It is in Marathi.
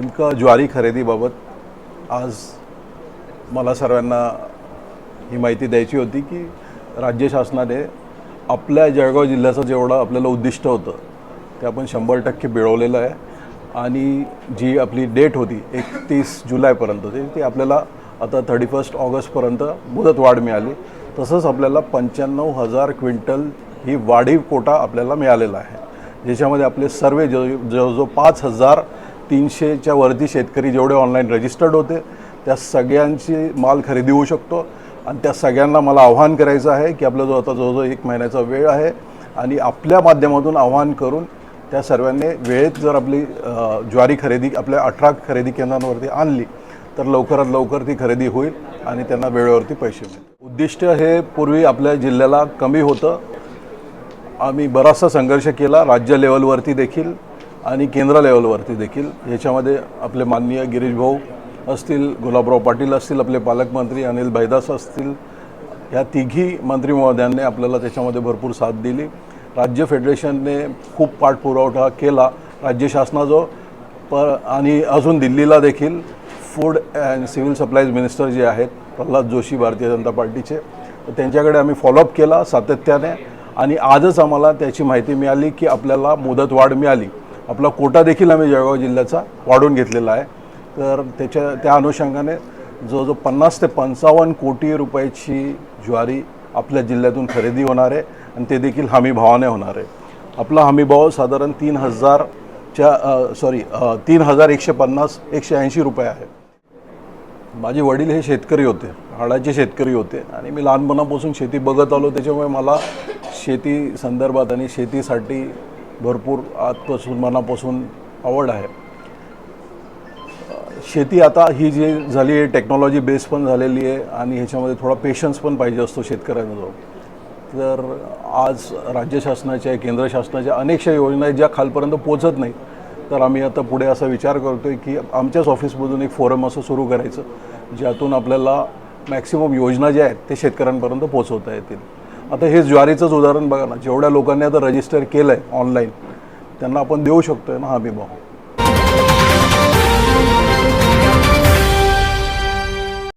नेमकं ज्वारी खरेदीबाबत आज मला सर्वांना ही माहिती द्यायची होती की राज्य शासनाने आपल्या जळगाव जिल्ह्याचं जेवढं आपल्याला उद्दिष्ट होतं ते आपण शंभर टक्के मिळवलेलं आहे. आणि जी आपली डेट होती एकतीस जुलैपर्यंत ती ती आपल्याला आता थर्टी फर्स्ट ऑगस्टपर्यंत मुदत वाढ मिळाली. तसंच आपल्याला पंच्याण्णव हजार क्विंटल ही वाढीव कोटा आपल्याला मिळालेला आहे. ज्याच्यामध्ये आपले सर्व जो जवळजवळ पाच हजार तीनशेच्या वरती शेतकरी जेवढे ऑनलाईन रजिस्टर्ड होते त्या सगळ्यांची माल खरेदी होऊ शकतो. आणि त्या सगळ्यांना मला आव्हान करायचं आहे की आपला जो आता जवळजवळ एक महिन्याचा वेळ आहे आणि आपल्या माध्यमातून आव्हान करून त्या सर्वांनी वेळेत जर आपली ज्वारी खरेदी आपल्या अठरा खरेदी केंद्रांवरती आणली तर लवकरात लवकर ती खरेदी होईल आणि त्यांना वेळेवरती पैसे मिळतील. उद्दिष्ट हे पूर्वी आपल्या जिल्ह्याला कमी होतं. आम्ही बराचसा संघर्ष केला राज्य लेवलवरती देखील. आणि केंद्र लेवलवरती देखील याच्यामध्ये आपले माननीय गिरीश भाऊ असतील गुलाबराव पाटील असतील आपले पालकमंत्री अनिल बैदास असतील या तिघी मंत्री महोदयांनी आपल्याला त्याच्यामध्ये भरपूर साथ दिली. राज्य फेडरेशनने खूप पाठपुरवठा केला. राज्य शासनाजवळ प आणि अजून दिल्लीला देखील food and civil supplies minister जे आहेत प्रल्हाद जोशी भारतीय जनता पार्टीचे तर त्यांच्याकडे आम्ही फॉलोअप केला सातत्याने. आणि आजच आम्हाला त्याची माहिती मिळाली की आपल्याला मुदतवाढ मिळाली. आपला कोटा देखील आम्ही जळगाव जिल्ह्याचा वाढवून घेतलेला आहे. तर त्याच्या त्या अनुषंगाने जवळजवळ पन्नास ते पंचावन्न कोटी रुपयाची ज्वारी आपल्या जिल्ह्यातून खरेदी होणार आहे आणि ते देखील हमी भावाने होणार आहे. आपला हमीभाव साधारण तीन हजारच्या सॉरी तीन हजार एकशे पन्नास एकशे ऐंशी रुपये आहे. माझे वडील हे शेतकरी होते हाडाचे शेतकरी होते आणि मी लहानपणापासून शेती बघत आलो. त्याच्यामुळे मला शेती संदर्भात आणि शेतीसाठी भरपूर आजपासून मनापासून आवड आहे. शेती आता ही जी झाली आहे टेक्नॉलॉजी बेस पण झालेली आहे आणि ह्याच्यामध्ये थोडा पेशन्स पण पाहिजे असतो शेतकऱ्यांजवळ. तर आज राज्य शासनाच्या केंद्र शासनाच्या अनेकशा योजना आहेत ज्या खालपर्यंत पोचत नाही तर आम्ही आता पुढे असा विचार करतो आहे की आमच्याच ऑफिसमधून एक फोरम असं सुरू करायचं ज्यातून आपल्याला मॅक्सिमम योजना ज्या आहेत ते शेतकऱ्यांपर्यंत पोचवता येतील. आता हे ज्वारीचंच उदाहरण बघा ना. जेवढ्या लोकांनी आता रजिस्टर केलं आहे ऑनलाईन त्यांना आपण देऊ शकतो आहे ना हा विमा